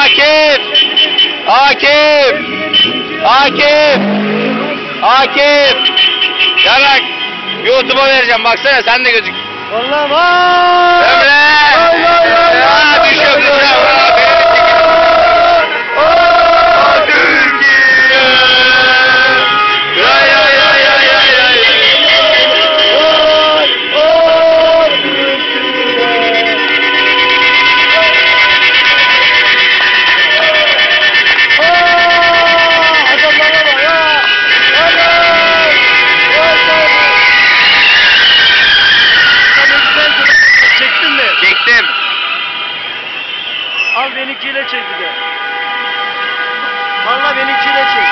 Akif! Akif! Akif! Akif! Yarak! YouTube'a vereceğim baksana sen de gözük. Vallahi vay! Emre! Al benimkiyle çek bir de. Valla benimkiyle çek.